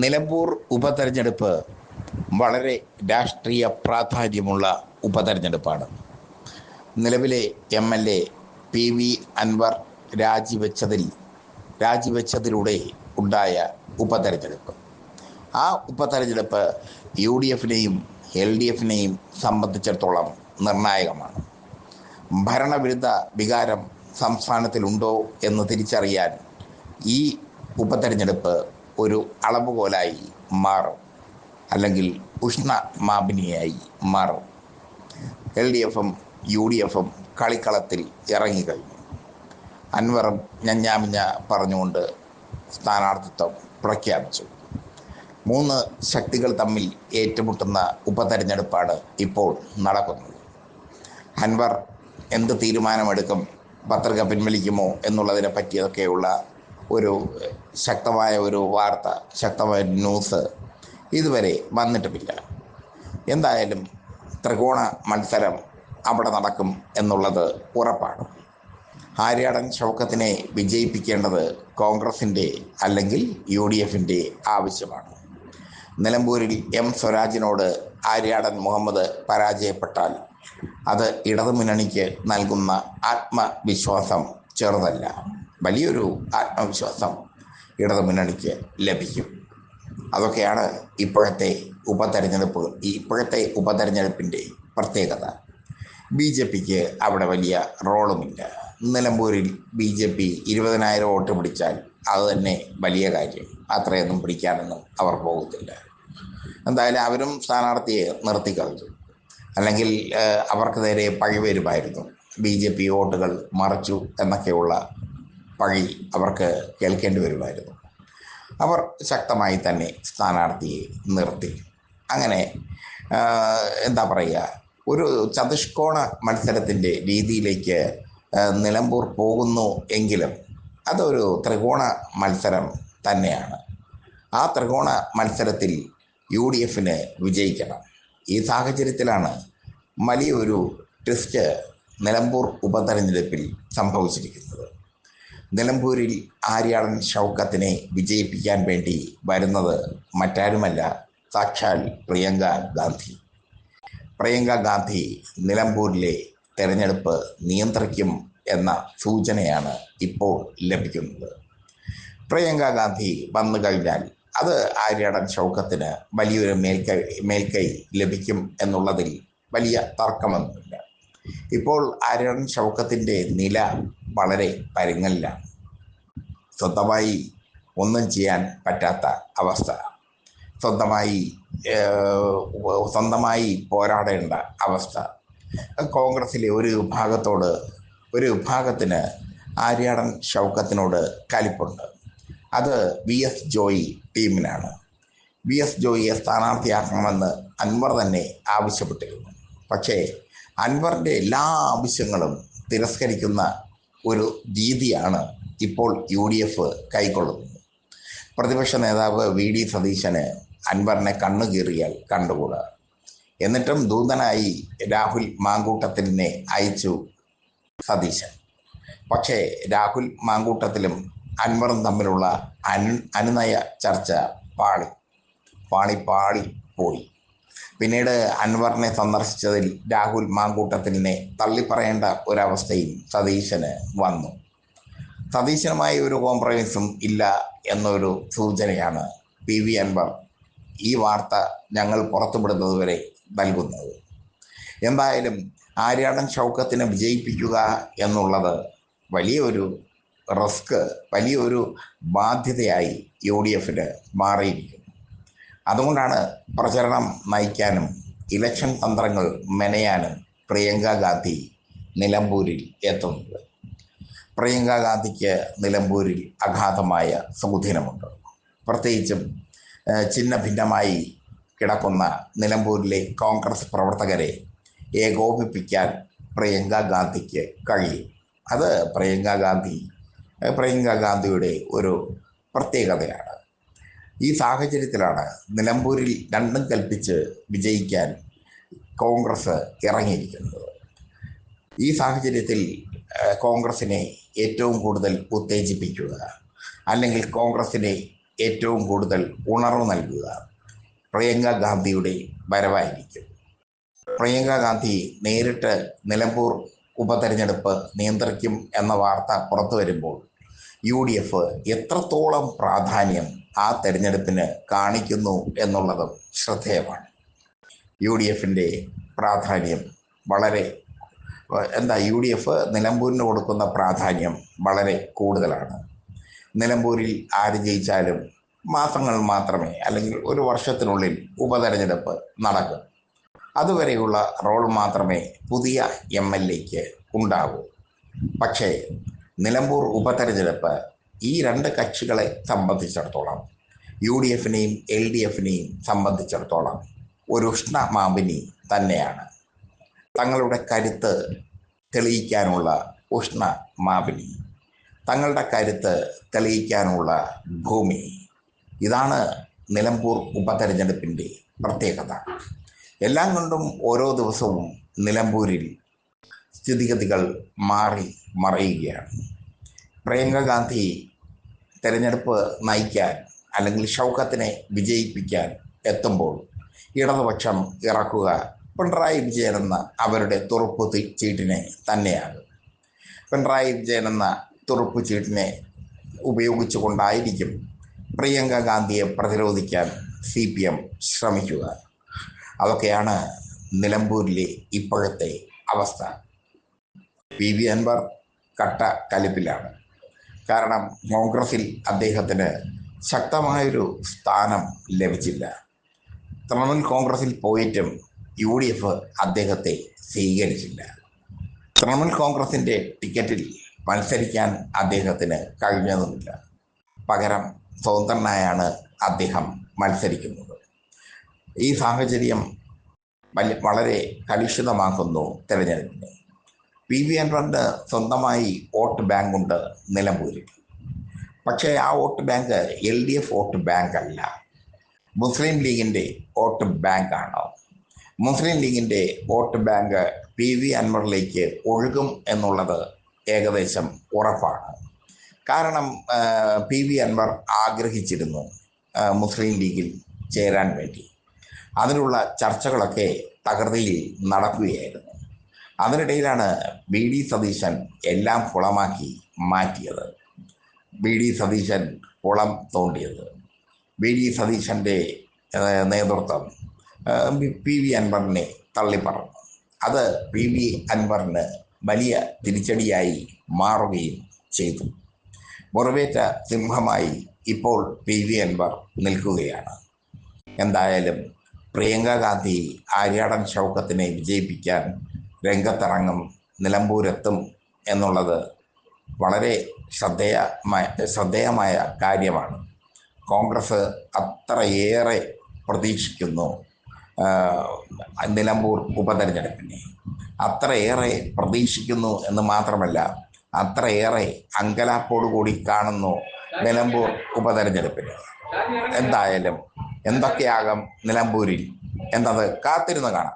നിലമ്പൂർ ഉപതെരഞ്ഞെടുപ്പ് വളരെ രാഷ്ട്രീയ പ്രാധാന്യമുള്ള ഉപതെരഞ്ഞെടുപ്പാണ്. നിലവിലെ M L A P V Anvar രാജിവെച്ചതിൽ രാജിവെച്ചതിലൂടെ ഉണ്ടായ ഉപതെരഞ്ഞെടുപ്പ്. ആ ഉപതെരഞ്ഞെടുപ്പ് യു ഡി എഫിനെയും എൽ ഡി എഫിനെയും സംബന്ധിച്ചിടത്തോളം നിർണായകമാണ്. ഭരണവിരുദ്ധ വികാരം സംസ്ഥാനത്തിലുണ്ടോ എന്ന് തിരിച്ചറിയാൻ ഈ ഉപതെരഞ്ഞെടുപ്പ് ഒരു അളവുകോലായി മാറും. അല്ലെങ്കിൽ ഉഷ്ണ മാപിനിയായി മാറും. എൽ ഡി എഫും യു ഡി എഫും കളിക്കളത്തിൽ ഇറങ്ങിക്കഴിഞ്ഞു. അൻവറും ഞഞ്ഞാമിഞ്ഞ പറഞ്ഞുകൊണ്ട് സ്ഥാനാർത്ഥിത്വം പ്രഖ്യാപിച്ചു. മൂന്ന് ശക്തികൾ തമ്മിൽ ഏറ്റുമുട്ടുന്ന ഉപതെരഞ്ഞെടുപ്പാണ് ഇപ്പോൾ നടക്കുന്നത്. അൻവർ എന്ത് തീരുമാനമെടുക്കും പത്രിക പിൻവലിക്കുമോ എന്നുള്ളതിനെ പറ്റിയൊക്കെയുള്ള ഒരു ശക്തമായ ഒരു വാർത്ത ശക്തമായ ന്യൂസ് ഇതുവരെ വന്നിട്ടുമില്ല. എന്തായാലും ത്രികോണ മത്സരം അവിടെ നടക്കും എന്നുള്ളത് ഉറപ്പാണ്. ആര്യാടൻ ഷൗക്കത്തിനെ വിജയിപ്പിക്കേണ്ടത് കോൺഗ്രസിന്റെ അല്ലെങ്കിൽ യു ഡി എഫിന്റെ ആവശ്യമാണ്. നിലമ്പൂരിൽ എം സ്വരാജിനോട് ആര്യാടൻ മുഹമ്മദ് പരാജയപ്പെട്ടാൽ അത് ഇടതുമുന്നണിക്ക് നൽകുന്ന ആത്മവിശ്വാസം ചെറുതല്ല. വലിയൊരു ആത്മവിശ്വാസം ഇടതുമുന്നണിക്ക് ലഭിക്കും. അതൊക്കെയാണ് ഇപ്പോഴത്തെ ഉപതെരഞ്ഞെടുപ്പ് ഇപ്പോഴത്തെ ഉപതെരഞ്ഞെടുപ്പിന്റെ പ്രത്യേകത. ബി ജെ പിക്ക് അവിടെ വലിയ റോളുമില്ല. നിലമ്പൂരിൽ ബി ജെ പി ഇരുപതിനായിരം വോട്ട് പിടിച്ചാൽ അത് തന്നെ വലിയ കാര്യം. അത്രയൊന്നും പിടിക്കാനൊന്നും അവർ പോകത്തില്ല. എന്തായാലും അവരും സ്ഥാനാർത്ഥിയെ നിർത്തി നിർത്തിക്കളഞ്ഞു അല്ലെങ്കിൽ അവർക്ക് നേരെ പഴി വരുമായിരുന്നു ബി ജെ പി വോട്ടുകൾ മറച്ചു എന്നൊക്കെയുള്ള പഴി അവർക്ക് കേൾക്കേണ്ടി വരുമായിരുന്നു. അവർ ശക്തമായി തന്നെ സ്ഥാനാർത്ഥിയെ നിർത്തി. അങ്ങനെ എന്താ പറയുക ഒരു ചതുഷ്കോണ മത്സരത്തിന്റെ രീതിയിലേക്ക് നിലമ്പൂർ പോകുന്നു എങ്കിലും അതൊരു ത്രികോണ മത്സരം തന്നെയാണ്. ആ ത്രികോണ മത്സരത്തിൽ യു ഡി എഫിന് വിജയിക്കണം. ഈ സാഹചര്യത്തിലാണ് വലിയൊരു ട്വിസ്റ്റ് നിലമ്പൂർ ഉപതെരഞ്ഞെടുപ്പിൽ സംഭവിച്ചിരിക്കുന്നത്. നിലമ്പൂരിൽ ആര്യാടൻ ഷൗക്കത്തിനെ വിജയിപ്പിക്കാൻ വേണ്ടി വരുന്നത് മറ്റാരുമല്ല സാക്ഷാൽ പ്രിയങ്ക ഗാന്ധി. പ്രിയങ്ക ഗാന്ധി നിലമ്പൂരിലെ തെരഞ്ഞെടുപ്പ് നിയന്ത്രിക്കും എന്ന സൂചനയാണ് ഇപ്പോൾ ലഭിക്കുന്നത്. പ്രിയങ്ക ഗാന്ധി വന്നു കഴിഞ്ഞാൽ അത് ആര്യാടൻ ഷൗക്കത്തിന് വലിയൊരു മേൽക്കൈ മേൽക്കൈ ലഭിക്കും എന്നുള്ളതിൽ വലിയ തർക്കമൊന്നുമില്ല. ഇപ്പോൾ ആര്യൻ ഷൗക്കത്തിന്റെ നില വളരെ പരുങ്ങലിലാണ് സ്വന്തമായി ഒന്നും ചെയ്യാൻ പറ്റാത്ത അവസ്ഥ. സ്വന്തമായി സ്വന്തമായി പോരാടേണ്ട അവസ്ഥ. കോൺഗ്രസിലെ ഒരു വിഭാഗത്തോട് ഒരു വിഭാഗത്തിന് ആര്യാടൻ ഷൗക്കത്തിനോട് കലിപ്പുണ്ട്. അത് വി എസ് ജോയി ടീമിനാണ്. വി എസ് ജോയിയെ സ്ഥാനാർത്ഥിയാക്കണമെന്ന് അൻവർ തന്നെ ആവശ്യപ്പെട്ടിരുന്നു. പക്ഷേ അൻവറിന്റെ എല്ലാ ആവശ്യങ്ങളും തിരസ്കരിക്കുന്ന ഒരു രീതിയാണ് ഇപ്പോൾ യു ഡി എഫ് കൈക്കൊള്ളുന്നത്. പ്രതിപക്ഷ നേതാവ് വി ഡി സതീശന് അൻവറിനെ കണ്ണു കീറിയാൽ കണ്ടുകൂടാ. എന്നിട്ടും ദൂതനായി രാഹുൽ മാങ്കൂട്ടത്തിനെ അയച്ചു സതീശൻ. പക്ഷേ രാഹുൽ മാങ്കൂട്ടത്തിലും അൻവറും തമ്മിലുള്ള അനു അനുനയ ചർച്ച പാളി പാളി പാളി പോയി. പിന്നീട് അൻവറിനെ സന്ദർശിച്ചതിൽ രാഹുൽ മാങ്കൂട്ടത്തിനെ തള്ളിപ്പറയേണ്ട ഒരവസ്ഥയും സതീശന് വന്നു. സതീശനുമായി ഒരു കോംപ്രമൈസും ഇല്ല എന്നൊരു സൂചനയാണ് പി വി അൻവർ ഈ വാർത്ത ഞങ്ങൾ പുറത്തുവിടുന്നതുവരെ നൽകുന്നത്. എന്തായാലും ആര്യാടൻ ഷൗക്കത്തിനെ വിജയിപ്പിക്കുക എന്നുള്ളത് വലിയൊരു റിസ്ക് വലിയൊരു ബാധ്യതയായി യു ഡി എഫിന് മാറിയിരിക്കുന്നു. അതുകൊണ്ടാണ് പ്രചരണം നയിക്കാനും ഇലക്ഷൻ തന്ത്രങ്ങൾ മെനയാനും പ്രിയങ്ക ഗാന്ധി നിലമ്പൂരിൽ എത്തുന്നത്. പ്രിയങ്ക ഗാന്ധിക്ക് നിലമ്പൂരിൽ അഗാധമായ സ്വാധീനമുണ്ട്. പ്രത്യേകിച്ചും ചിഹ്ന ഭിന്നമായി കിടക്കുന്ന നിലമ്പൂരിലെ കോൺഗ്രസ് പ്രവർത്തകരെ ഏകോപിപ്പിക്കാൻ പ്രിയങ്ക ഗാന്ധിക്ക് കഴിയും. അത് പ്രിയങ്ക ഗാന്ധി പ്രിയങ്ക ഗാന്ധിയുടെ ഒരു പ്രത്യേകതയാണ്. ഈ സാഹചര്യത്തിലാണ് നിലമ്പൂരിൽ രണ്ടും കൽപ്പിച്ച് വിജയിക്കാൻ കോൺഗ്രസ് ഇറങ്ങിയിരിക്കുന്നത്. ഈ സാഹചര്യത്തിൽ കോൺഗ്രസിനെ ഏറ്റവും കൂടുതൽ ഉത്തേജിപ്പിക്കുക അല്ലെങ്കിൽ കോൺഗ്രസിനെ ഏറ്റവും കൂടുതൽ ഉണർവ് നൽകുക പ്രിയങ്ക ഗാന്ധിയുടെ വരവായിരിക്കും. പ്രിയങ്ക ഗാന്ധി നേരിട്ട് നിലമ്പൂർ ഉപതെരഞ്ഞെടുപ്പ് നിയന്ത്രിക്കും എന്ന വാർത്ത പുറത്തു വരുമ്പോൾ യു ഡി എഫ് എത്രത്തോളം പ്രാധാന്യം ആ തെരഞ്ഞെടുപ്പിന് കാണിക്കുന്നു എന്നുള്ളതും ശ്രദ്ധേയമാണ്. യു ഡി എഫിന്റെ പ്രാധാന്യം വളരെ എന്താ യു ഡി എഫ് നിലമ്പൂരിന് കൊടുക്കുന്ന പ്രാധാന്യം വളരെ കൂടുതലാണ്. നിലമ്പൂരിൽ ആര് ജയിച്ചാലും മാസങ്ങൾ മാത്രമേ അല്ലെങ്കിൽ ഒരു വർഷത്തിനുള്ളിൽ ഉപതെരഞ്ഞെടുപ്പ് നടക്കും. അതുവരെയുള്ള റോൾ മാത്രമേ പുതിയ എം എൽ എക്ക് ഉണ്ടാകൂ പക്ഷേ നിലമ്പൂർ ഉപതെരഞ്ഞെടുപ്പ് ഈ രണ്ട് കക്ഷികളെ സംബന്ധിച്ചിടത്തോളം യു ഡി എഫിനെയും എൽ ഡി എഫിനെയും സംബന്ധിച്ചിടത്തോളം ഒരു ഉഷ്ണമാവിനി തന്നെയാണ്. തങ്ങളുടെ കരുത്ത് തെളിയിക്കാനുള്ള ഉഷ്ണ മാവിനി തങ്ങളുടെ കരുത്ത് തെളിയിക്കാനുള്ള ഭൂമി. ഇതാണ് നിലമ്പൂർ ഉപതെരഞ്ഞെടുപ്പിന്റെ പ്രത്യേകത. എല്ലാം കൊണ്ടും ഓരോ ദിവസവും നിലമ്പൂരിൽ സ്ഥിതിഗതികൾ മാറി മറയുകയാണ്. പ്രിയങ്ക ഗാന്ധി തെരഞ്ഞെടുപ്പ് നയിക്കാൻ അല്ലെങ്കിൽ ഷൗക്കത്തിനെ വിജയിപ്പിക്കാൻ എത്തുമ്പോൾ ഇടതുപക്ഷം ഇറക്കുക പിണറായി വിജയൻ എന്ന അവരുടെ തുറുപ്പ് ചീട്ടിനെ തന്നെയാണ്. പിണറായി വിജയൻ എന്ന തുറുപ്പ് ചീട്ടിനെ ഉപയോഗിച്ചുകൊണ്ടായിരിക്കും പ്രിയങ്ക ഗാന്ധിയെ പ്രതിരോധിക്കാൻ സി പി എം ശ്രമിക്കുക. അതൊക്കെയാണ് നിലമ്പൂരിലെ ഇപ്പോഴത്തെ അവസ്ഥ. പി വി അൻവർ കട്ട കലിപ്പിലാണ്. കാരണം കോൺഗ്രസിൽ അദ്ദേഹത്തിന് ശക്തമായൊരു സ്ഥാനം ലഭിച്ചില്ല. തൃണമൂൽ കോൺഗ്രസിൽ പോയിട്ടും യു ഡി എഫ് അദ്ദേഹത്തെ സ്വീകരിച്ചില്ല. തൃണമൂൽ കോൺഗ്രസിന്റെ ടിക്കറ്റിൽ മത്സരിക്കാൻ അദ്ദേഹത്തിന് കഴിഞ്ഞതുമില്ല. പകരം സ്വതന്ത്രനായാണ് അദ്ദേഹം മത്സരിക്കുന്നത്. ഈ സാഹചര്യം വളരെ കലുഷിതമാക്കുന്നു തെരഞ്ഞെടുപ്പിനെ. പി വി അൻവറിന് സ്വന്തമായി വോട്ട് ബാങ്കുണ്ട് നിലമ്പൂരിൽ. പക്ഷേ ആ vote bank L D F vote bank അല്ല. മുസ്ലിം ലീഗിന്റെ വോട്ട് ബാങ്കാണ് മുസ്ലിം ലീഗിന്റെ വോട്ട് ബാങ്ക് പി വി അൻവറിലേക്ക് ഒഴുകും എന്നുള്ളത് ഏകദേശം ഉറപ്പാണ്. കാരണം പി വി അൻവർ ആഗ്രഹിച്ചിരുന്നു മുസ്ലിം ലീഗിൽ ചേരാൻ വേണ്ടി. അതിനുള്ള ചർച്ചകളൊക്കെ തകൃതിയിൽ നടക്കുകയായിരുന്നു. അതിനിടയിലാണ് ബി ഡി സതീശൻ എല്ലാം കുളമാക്കി മാറ്റിയത്. ബി ഡി സതീശൻ കുളം തോണ്ടിയത്. ബി ഡി സതീശന്റെ നേതൃത്വം പി- വി അൻവറിനെ തള്ളിപ്പറഞ്ഞു. അത് പി വി അൻവറിന് വലിയ തിരിച്ചടിയായി മാറുകയും ചെയ്തു. മുറിവേറ്റ സിംഹമായി ഇപ്പോൾ പി വി അൻവർ നിൽക്കുകയാണ്. എന്തായാലും പ്രിയങ്ക ഗാന്ധി ആര്യാടൻ ഷൗക്കത്തിനെ വിജയിപ്പിക്കാൻ രംഗത്തിറങ്ങും നിലമ്പൂരെത്തും എന്നുള്ളത് വളരെ ശ്രദ്ധേയമായ ശ്രദ്ധേയമായ കാര്യമാണ്. കോൺഗ്രസ് അത്രയേറെ പ്രതീക്ഷിക്കുന്നു നിലമ്പൂർ ഉപതെരഞ്ഞെടുപ്പിനെ. അത്രയേറെ പ്രതീക്ഷിക്കുന്നു എന്ന് മാത്രമല്ല അത്രയേറെ അങ്കലാപ്പോടുകൂടി കാണുന്നു നിലമ്പൂർ ഉപതെരഞ്ഞെടുപ്പിന്. എന്തായാലും എന്തൊക്കെയാകും നിലമ്പൂരിൽ എന്നത് കാത്തിരുന്ന് കാണാം.